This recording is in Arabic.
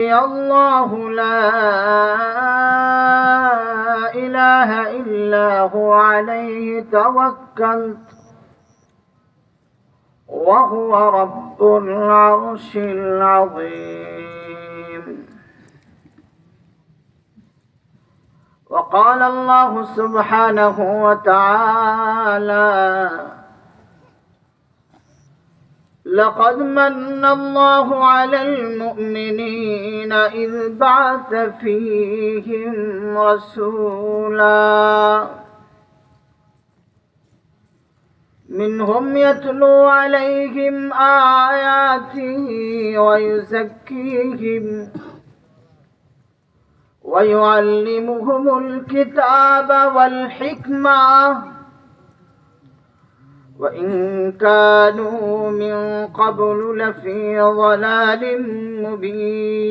الله لا إله إلا هو عليه توكلت وهو رب العرش العظيم. وقال الله سبحانه وتعالى لقد من الله على المؤمنين إذ بعث فيهم رسولا. منهم يتلو عليهم آياته ويزكيهم ويعلمهم الكتاب والحكمة. وإن كانوا من قبل لفي ضلال مبين.